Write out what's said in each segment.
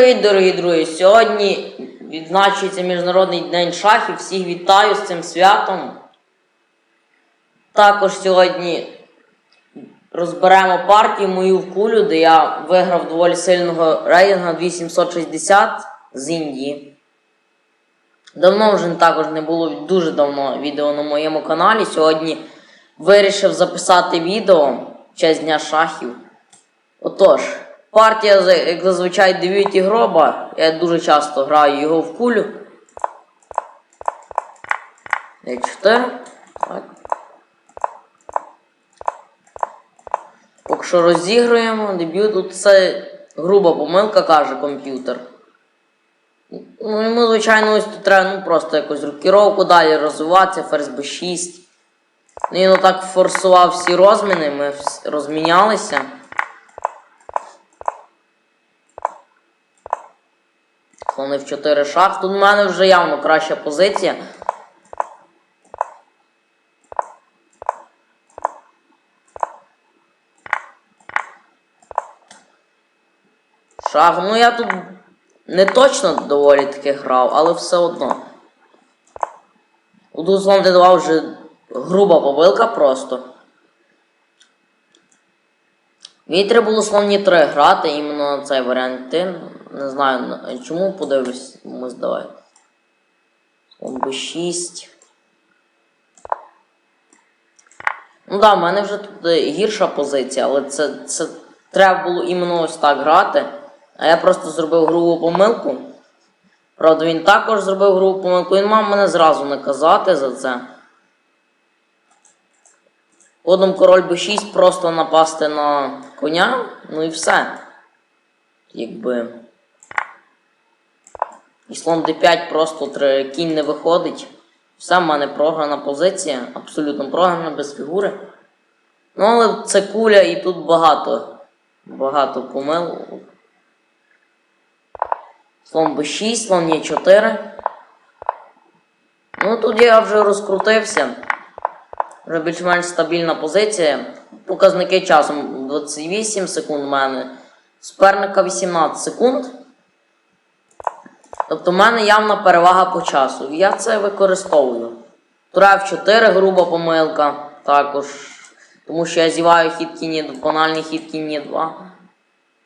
Дорогі друзі! Сьогодні відзначується Міжнародний день шахів. Всіх вітаю з цим святом. Також сьогодні розберемо партію мою в кулю, де я виграв доволі сильного рейтинга 2760 з Індії. Давно вже також не було дуже давно відео на моєму каналі. Сьогодні вирішив записати відео в честь Дня шахів. Отож, партія, як зазвичай, дивіться гроба. Я дуже часто граю його в кулю. Е4. Так. Поки розігруємо дебют. Тут це груба помилка, каже комп'ютер. Ну, йому, звичайно, ось тут треба ну, просто якось рокіровку далі розвиватися, ферзь b6. Ну, Він отак форсував всі розміни, ми вс- розмінялися. Слонив 4 шах. Тут в мене вже явно краща позиція. Шах, ну я тут не точно доволі таки грав, але все одно. Тут слон d2 вже груба помилка просто. Мені треба було слон 3 грати іменно на цей варіант. Не знаю чому подивлюсь, ми здавай. Слон b6. Ну так, да, в мене вже тут е, гірша позиція, але це, це треба було іменно ось так грати. А я просто зробив грубу помилку. Правда, він також зробив грубу помилку. Він мав мене зразу наказати за це. Ходом король b6 просто напасти на коня, ну і все. Якби. І слон d5 просто кінь не виходить. Все, в мене програна позиція, абсолютно програна, без фігури. Ну, але це куля і тут багато. Багато помилок. Слон b6, слон е 4 Ну тут я вже розкрутився. Вже більш-менш стабільна позиція. Показники часом 28 секунд в мене. Суперника 18 секунд. Тобто в мене явна перевага по часу. Я це використовую. Тура F4, груба помилка. Також. Тому що я зіваю хід кіні, банальний хід кіні 2.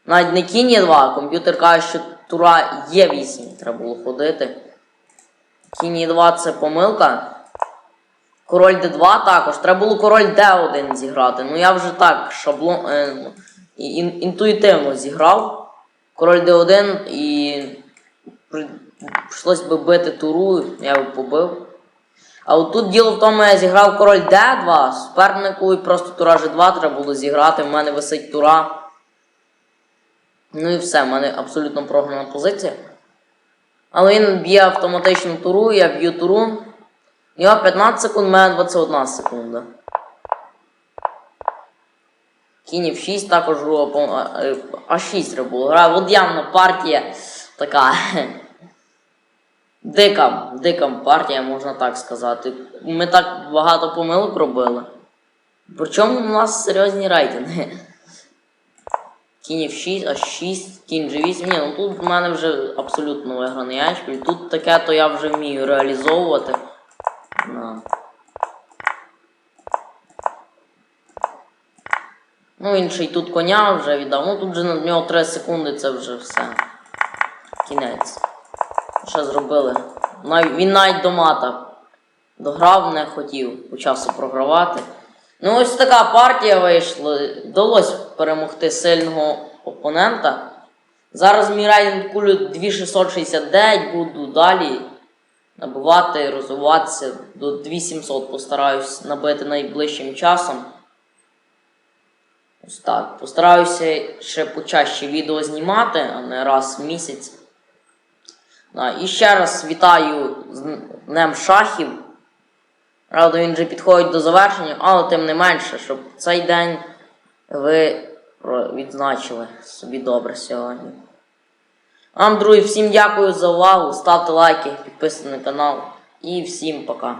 Навіть не кіні 2, комп'ютер каже, що тура є 8, треба було ходити. Кіні 2 це помилка. Король d2 також. Треба було король d1 зіграти. Ну я вже так шаблон е, ну, ін, інтуїтивно зіграв. Король d1 і прийшлось би бити туру, я би побив. А от тут діло в тому, я зіграв король d2, супернику і просто тура g2 треба було зіграти. В мене висить тура. Ну і все, в мене абсолютно програна позиція. Але він б'є автоматичну туру, я б'ю туру. У нього 15 секунд, у мене 21 секунда. Кінів 6 також грубо, а- е, 6 треба було грати. От явно партія така. Дика, дика партія, можна так сказати. Ми так багато помилок робили. Причому у нас серйозні рейтинги. Кінь F6, а 6, кінь G8. Ні, ну тут в мене вже абсолютно виграний ячпіль. Тут таке, то я вже вмію реалізовувати. На. Ну, інший тут коня вже віддав. Ну тут вже на нього 3 секунди, це вже все. Кінець. Що зробили? Він навіть до мата дограв, не хотів по часу програвати. Ну, ось така партія вийшла. Вдалося перемогти сильного опонента. Зараз мій рейтинг кулю 2669, буду далі набивати, розвиватися до 2700 постараюсь набити найближчим часом. Ось так. Постараюся ще почаще відео знімати, а не раз в місяць. І ще раз вітаю з Днем Шахів. Правда, він вже підходить до завершення, але тим не менше, щоб цей день ви відзначили собі добре сьогодні. Вам, друзі, всім дякую за увагу. Ставте лайки, підписуйтесь на канал. І всім пока.